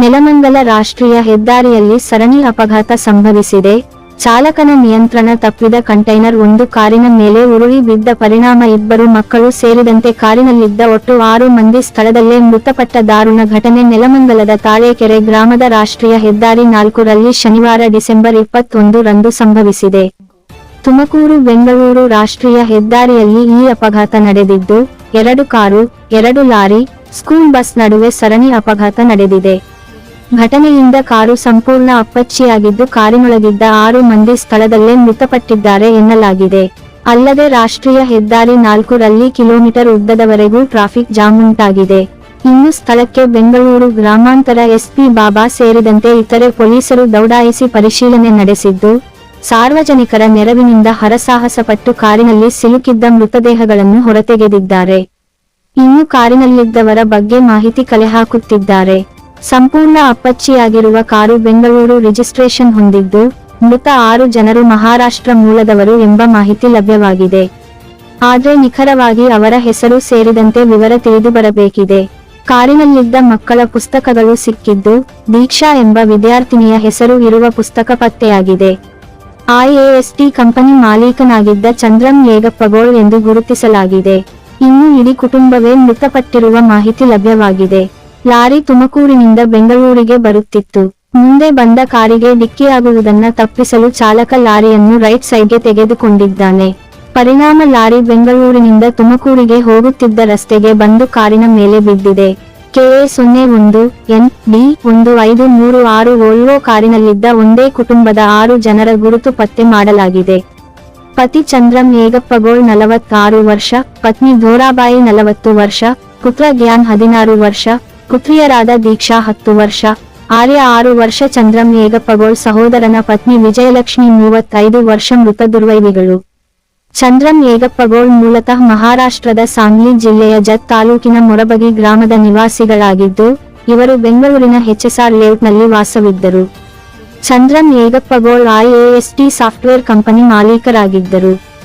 ನೆಲಮಂಗಲ ರಾಷ್ಟ್ರೀಯ ಹೆದ್ದಾರಿಯಲ್ಲಿ ಸರಣಿ ಅಪಘಾತ ಸಂಭವಿಸಿದೆ. ಚಾಲಕನ ನಿಯಂತ್ರಣ ತಪ್ಪಿದ ಕಂಟೈನರ್ ಒಂದು ಕಾರಿನ ಮೇಲೆ ಉರುಳಿ ಬಿದ್ದ ಪರಿಣಾಮ ಇಬ್ಬರು ಮಕ್ಕಳು ಸೇರಿದಂತೆ ಕಾರಿನಲ್ಲಿದ್ದ ಒಟ್ಟು ಆರು ಮಂದಿ ಸ್ಥಳದಲ್ಲೇ ಮೃತಪಟ್ಟ ದಾರುಣ ಘಟನೆ ನೆಲಮಂಗಲದ ತಾಳೆಕೆರೆ ಗ್ರಾಮದ ರಾಷ್ಟ್ರೀಯ ಹೆದ್ದಾರಿ ನಾಲ್ಕರಲ್ಲಿ ಶನಿವಾರ ಡಿಸೆಂಬರ್ ಇಪ್ಪತ್ತೊಂದು ರಂದು ಸಂಭವಿಸಿದೆ. ತುಮಕೂರು, ಬೆಂಗಳೂರು ರಾಷ್ಟ್ರೀಯ ಹೆದ್ದಾರಿಯಲ್ಲಿ ಈ ಅಪಘಾತ ನಡೆದಿದ್ದು, ಎರಡು ಕಾರು, ಎರಡು ಲಾರಿ, ಸ್ಕೂಲ್ ಬಸ್ ನಡುವೆ ಸರಣಿ ಅಪಘಾತ ನಡೆದಿದೆ. ಘಟನೆಯಿಂದ ಕಾರು ಸಂಪೂರ್ಣ ಅಪ್ಪಚ್ಚಿಯಾಗಿದ್ದು ಕಾರಿನೊಳಗಿದ್ದ ಆರು ಮಂದಿ ಸ್ಥಳದಲ್ಲೇ ಮೃತಪಟ್ಟಿದ್ದಾರೆ ಎನ್ನಲಾಗಿದೆ. ಅಲ್ಲದೆ ರಾಷ್ಟ್ರೀಯ ಹೆದ್ದಾರಿ ನಾಲ್ಕು ರಲ್ಲಿ ಕಿಲೋಮೀಟರ್ ಉದ್ದದವರೆಗೂ ಟ್ರಾಫಿಕ್ ಜಾಮ್ ಉಂಟಾಗಿದೆ. ಇನ್ನು ಸ್ಥಳಕ್ಕೆ ಬೆಂಗಳೂರು ಗ್ರಾಮಾಂತರ ಎಸ್ಪಿ ಬಾಬಾ ಸೇರಿದಂತೆ ಇತರೆ ಪೊಲೀಸರು ದೌಡಾಯಿಸಿ ಪರಿಶೀಲನೆ ನಡೆಸಿದ್ದು, ಸಾರ್ವಜನಿಕರ ನೆರವಿನಿಂದ ಹರಸಾಹಸಪಟ್ಟು ಕಾರಿನಲ್ಲಿ ಸಿಲುಕಿದ್ದ ಮೃತದೇಹಗಳನ್ನು ಹೊರತೆಗೆದಿದ್ದಾರೆ. ಇನ್ನು ಕಾರಿನಲ್ಲಿದ್ದವರ ಬಗ್ಗೆ ಮಾಹಿತಿ ಕಲೆ ಹಾಕುತ್ತಿದ್ದಾರೆ. ಸಂಪೂರ್ಣ ಅಪ್ಪಚ್ಚಿಯಾಗಿರುವ ಕಾರು ಬೆಂಗಳೂರು ರಿಜಿಸ್ಟ್ರೇಷನ್ ಹೊಂದಿದ್ದು, ಮೃತ ಆರು ಜನರು ಮಹಾರಾಷ್ಟ್ರ ಮೂಲದವರು ಎಂಬ ಮಾಹಿತಿ ಲಭ್ಯವಾಗಿದೆ. ಆದರೆ ನಿಖರವಾಗಿ ಅವರ ಹೆಸರು ಸೇರಿದಂತೆ ವಿವರ ತಿಳಿದು ಬರಬೇಕಿದೆ ಕಾರಿನಲ್ಲಿದ್ದ ಮಕ್ಕಳ ಪುಸ್ತಕಗಳು ಸಿಕ್ಕಿದ್ದು, ದೀಕ್ಷಾ ಎಂಬ ವಿದ್ಯಾರ್ಥಿನಿಯ ಹೆಸರು ಇರುವ ಪುಸ್ತಕ ಪತ್ತೆಯಾಗಿದೆ. ಐಎಎಸ್ಟಿ ಕಂಪನಿ ಮಾಲೀಕನಾಗಿದ್ದ ಚಂದ್ರಂ ಯೇಗಪ್ಪಗೋಳ್ ಎಂದು ಗುರುತಿಸಲಾಗಿದೆ. ಇನ್ನು ಇಡೀ ಕುಟುಂಬವೇ ಮೃತಪಟ್ಟಿರುವ ಮಾಹಿತಿ ಲಭ್ಯವಾಗಿದೆ. ಲಾರಿ ತುಮಕೂರಿನಿಂದ ಬೆಂಗಳೂರಿಗೆ ಬರುತ್ತಿತ್ತು. ಮುಂದೆ ಬಂದ ಕಾರಿಗೆ ಡಿಕ್ಕಿಯಾಗುವುದನ್ನ ತಪ್ಪಿಸಲು ಚಾಲಕ ಲಾರಿಯನ್ನು ರೈಟ್ ಸೈಡ್ಗೆ ತೆಗೆದುಕೊಂಡಿದ್ದಾನೆ. ಪರಿಣಾಮ ಲಾರಿ ಬೆಂಗಳೂರಿನಿಂದ ತುಮಕೂರಿಗೆ ಹೋಗುತ್ತಿದ್ದ ರಸ್ತೆಗೆ ಬಂದು ಕಾರಿನ ಮೇಲೆ ಬಿದ್ದಿದೆ. ಕೆಎ ಸೊನ್ನೆ ಒಂದು, ಎನ್ ಡಿ ಒಂದು ಐದು ಮೂರು ಆರು ಓಲ್ವೋ ಕಾರಿನಲ್ಲಿದ್ದ ಒಂದೇ ಕುಟುಂಬದ ಆರು ಜನರ ಗುರುತು ಪತ್ತೆ ಮಾಡಲಾಗಿದೆ. ಪತಿ ಚಂದ್ರಂ ಏಗಪ್ಪಗೋಳ್ ನಲವತ್ತಾರು ವರ್ಷ, ಪತ್ನಿ ಧೋರಾಬಾಯಿ ನಲವತ್ತು ವರ್ಷ, ಪುತ್ರ ಗ್ಯಾನ್ ಹದಿನಾರು ವರ್ಷ ಪುತ್ರಿಯರಾದ ದೀಕ್ಷಾ ಹತ್ತು ವರ್ಷ. ಆರ್ಯ ಆರು ವರ್ಷ ಚಂದ್ರಂ ಏಗಪ್ಪಗೋಳ್ ಸಹೋದರನ ಪತ್ನಿ ವಿಜಯಲಕ್ಷ್ಮಿ ಮೂವತ್ತೈದು ವರ್ಷ ಮೃತ ದುರ್ವೈವಿಗಳು. ಚಂದ್ರಂ ಏಗಪ್ಪಗೋಳ್ ಮೂಲತಃ ಮಹಾರಾಷ್ಟ್ರದ ಸಾಂಗ್ಲಿ ಜಿಲ್ಲೆಯ ಜತ್ ತಾಲೂಕಿನ ಮೊರಬಗಿ ಗ್ರಾಮದ ನಿವಾಸಿಗಳಾಗಿದ್ದು, ಇವರು ಬೆಂಗಳೂರಿನ ಹೆಚ್ಎಸ್ಆರ್ ಲೇಔಟ್ನಲ್ಲಿ ವಾಸವಿದ್ದರು. Chandram Egappagol IAST software company ಮಾಲೀಕರಾಗಿದ್ದರು.